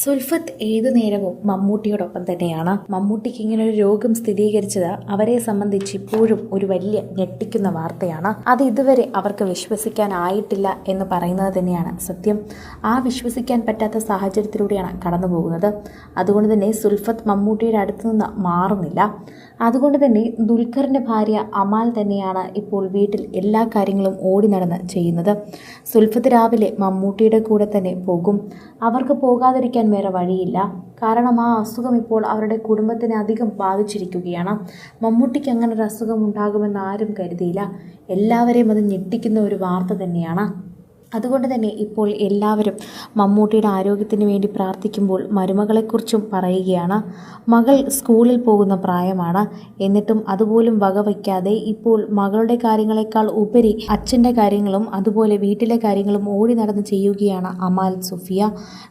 സുൽഫത്ത് ഏതു നേരവും മമ്മൂട്ടിയോടൊപ്പം തന്നെയാണ്. മമ്മൂട്ടിക്ക് ഇങ്ങനെ ഒരു രോഗം സ്ഥിരീകരിച്ചത് അവരെ സംബന്ധിച്ച് ഇപ്പോഴും ഒരു വലിയ ഞെട്ടിക്കുന്ന വാർത്തയാണ്. അത് ഇതുവരെ അവർക്ക് വിശ്വസിക്കാനായിട്ടില്ല എന്ന് പറയുന്നത് തന്നെയാണ് സത്യം. ആ വിശ്വസിക്കാൻ പറ്റാത്ത സാഹചര്യത്തിലൂടെയാണ് കടന്നു പോകുന്നത് അതുകൊണ്ട് തന്നെ സുൽഫത്ത് മമ്മൂട്ടിയുടെ അടുത്തു നിന്ന് മാറുന്നില്ല. അതുകൊണ്ട് തന്നെ ദുൽഖറിന്റെ ഭാര്യ അമാൽ തന്നെയാണ് ഇപ്പോൾ വീട്ടിൽ എല്ലാ കാര്യങ്ങളും ഓടി നടന്ന് ചെയ്യുന്നത്. സുൽഫത്ത് രാവിലെ മമ്മൂട്ടിയുടെ കൂടെ തന്നെ പോകും. അവർക്ക് പോകാതിരിക്കാൻ വേറെ വഴിയില്ല. കാരണം ആ അസുഖം ഇപ്പോൾ അവരുടെ കുടുംബത്തിനെ അധികം ബാധിച്ചിരിക്കുകയാണ്. മമ്മൂട്ടിക്ക് അങ്ങനെ ഒരു അസുഖം ഉണ്ടാകുമെന്ന് ആരും കരുതിയില്ല. എല്ലാവരെയും അത് ഞെട്ടിക്കുന്ന ഒരു വാർത്ത തന്നെയാണ്. അതുകൊണ്ട് തന്നെ ഇപ്പോൾ എല്ലാവരും മമ്മൂട്ടിയുടെ ആരോഗ്യത്തിന് വേണ്ടി പ്രാർത്ഥിക്കുമ്പോൾ മരുമകളെക്കുറിച്ചും പറയുകയാണ്. മകൾ സ്കൂളിൽ പോകുന്ന പ്രായമാണ്. എന്നിട്ടും അതുപോലും വകവയ്ക്കാതെ ഇപ്പോൾ മകളുടെ കാര്യങ്ങളെക്കാൾ ഉപരി അച്ഛന്റെ കാര്യങ്ങളും അതുപോലെ വീട്ടിലെ കാര്യങ്ങളും ഓടി നടന്ന് ചെയ്യുകയാണ് അമാൽ സുഫിയ.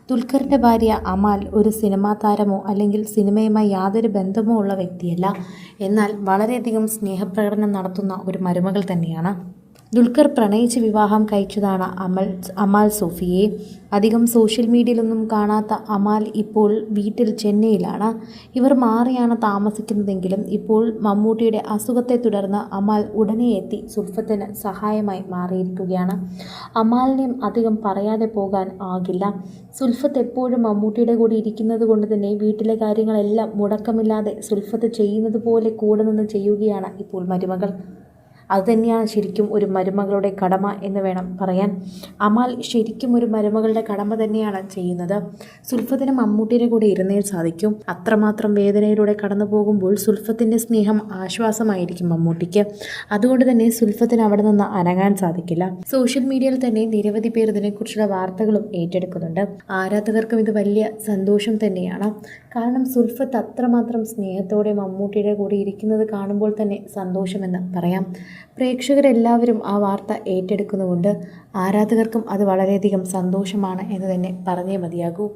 ദുൽഖറിന്റെ ഭാര്യ അമാൽ ഒരു സിനിമാ താരമോ അല്ലെങ്കിൽ സിനിമയുമായി യാതൊരു ബന്ധമോ ഉള്ള വ്യക്തിയല്ല. എന്നാൽ വളരെയധികം സ്നേഹപ്രകടനം നടത്തുന്ന ഒരു മരുമകൾ തന്നെയാണ്. ദുൽഖർ പ്രണയിച്ച് വിവാഹം കഴിച്ചതാണ് അമൽ അമാൽ സോഫിയെ. അധികം സോഷ്യൽ മീഡിയയിലൊന്നും കാണാത്ത അമാൽ ഇപ്പോൾ വീട്ടിൽ ചെന്നൈയിലാണ്. ഇവർ മാറിയാണ് താമസിക്കുന്നതെങ്കിലും ഇപ്പോൾ മമ്മൂട്ടിയുടെ അസുഖത്തെ തുടർന്ന് അമാൽ ഉടനെ എത്തി സുൽഫത്തിന് സഹായമായി മാറിയിരിക്കുകയാണ്. അമാലിനെയും അധികം പറയാതെ പോകാൻ ആകില്ല. സുൽഫത്ത് എപ്പോഴും മമ്മൂട്ടിയുടെ കൂടെ ഇരിക്കുന്നത് കൊണ്ട് തന്നെ വീട്ടിലെ കാര്യങ്ങളെല്ലാം മുടക്കമില്ലാതെ സുൽഫത്ത് ചെയ്യുന്നത് പോലെ കൂടെ നിന്ന് ചെയ്യുകയാണ് ഇപ്പോൾ മരുമകൾ. അതുതന്നെയാണ് ശരിക്കും ഒരു മരുമകളുടെ കടമ എന്ന് വേണം പറയാൻ. അമാൽ ശരിക്കും ഒരു മരുമകളുടെ കടമ തന്നെയാണ് ചെയ്യുന്നത്. സുൽഫത്തിന് മമ്മൂട്ടിയുടെ കൂടെ ഇരുന്നേ സാധിക്കും. അത്രമാത്രം വേദനയിലൂടെ കടന്നു പോകുമ്പോൾ സുൽഫത്തിന്റെ സ്നേഹം ആശ്വാസമായിരിക്കും മമ്മൂട്ടിക്ക്. അതുകൊണ്ട് തന്നെ സുൽഫത്തിന് അവിടെ നിന്ന് അനങ്ങാൻ സാധിക്കില്ല. സോഷ്യൽ മീഡിയയിൽ തന്നെ നിരവധി പേർ ഇതിനെക്കുറിച്ചുള്ള വാർത്തകളും ഏറ്റെടുക്കുന്നുണ്ട്. ആരാധകർക്കും ഇത് വലിയ സന്തോഷം തന്നെയാണ്. കാരണം സുൽഫത്ത് അത്രമാത്രം സ്നേഹത്തോടെ മമ്മൂട്ടിയുടെ കൂടെ ഇരിക്കുന്നത് കാണുമ്പോൾ തന്നെ സന്തോഷമെന്ന് പറയാം. പ്രേക്ഷകരെല്ലാവരും ആ വാർത്ത ഏറ്റെടുക്കുന്നുമുണ്ട്. ആരാധകർക്കും അത് വളരെയധികം സന്തോഷമാണ് എന്ന് തന്നെ പറഞ്ഞേ മതിയാകൂ.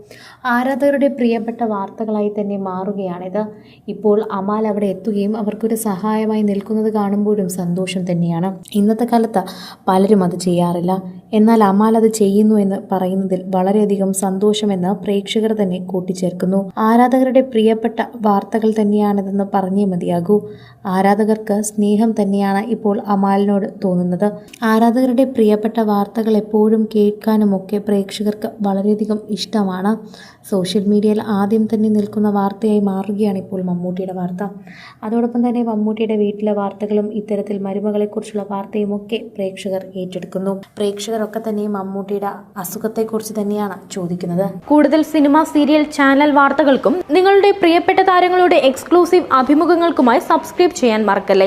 ആരാധകരുടെ പ്രിയപ്പെട്ട വാർത്തകളായി തന്നെ മാറുകയാണിത്. ഇപ്പോൾ അമാൽ അവിടെ എത്തുകയും അവർക്കൊരു സഹായമായി നിൽക്കുന്നത് കാണുമ്പോഴും സന്തോഷം തന്നെയാണ്. ഇന്നത്തെ കാലത്ത് പലരും അത് ചെയ്യാറില്ല. എന്നാൽ അമാൽ അത് ചെയ്യുന്നു എന്ന് പറയുന്നതിൽ വളരെയധികം സന്തോഷമെന്ന് പ്രേക്ഷകർ തന്നെ കൂട്ടിച്ചേർക്കുന്നു. ആരാധകരുടെ പ്രിയപ്പെട്ട വാർത്തകൾ തന്നെയാണിതെന്ന് പറഞ്ഞേ മതിയാകൂ. ആരാധകർക്ക് സ്നേഹം തന്നെയാണ് ഇപ്പോൾ അമാലിനോട് തോന്നുന്നത്. ആരാധകരുടെ പ്രിയപ്പെട്ട വാർത്തകൾ എപ്പോഴും കേൾക്കാനുമൊക്കെ പ്രേക്ഷകർക്ക് വളരെയധികം ഇഷ്ടമാണ്. സോഷ്യൽ മീഡിയയിൽ ആദ്യം തന്നെ നിൽക്കുന്ന വാർത്തയായി മാറുകയാണ് ഇപ്പോൾ മമ്മൂട്ടിയുടെ വാർത്ത. അതോടൊപ്പം തന്നെ മമ്മൂട്ടിയുടെ വീട്ടിലെ വാർത്തകളും ഇത്തരത്തിൽ മരുമകളെക്കുറിച്ചുള്ള വാർത്തയും ഒക്കെ പ്രേക്ഷകർ ഏറ്റെടുക്കുന്നു. പ്രേക്ഷകരൊക്കെ തന്നെയും മമ്മൂട്ടിയുടെ അസുഖത്തെക്കുറിച്ച് തന്നെയാണ് ചോദിക്കുന്നത്. കൂടുതൽ സിനിമ സീരിയൽ ചാനൽ വാർത്തകൾക്കും നിങ്ങളുടെ പ്രിയപ്പെട്ട താരങ്ങളുടെ എക്സ്ക്ലൂസീവ് അഭിമുഖങ്ങൾക്കുമായി സബ്സ്ക്രൈബ് ചെയ്യാൻ മറക്കല്ലേ?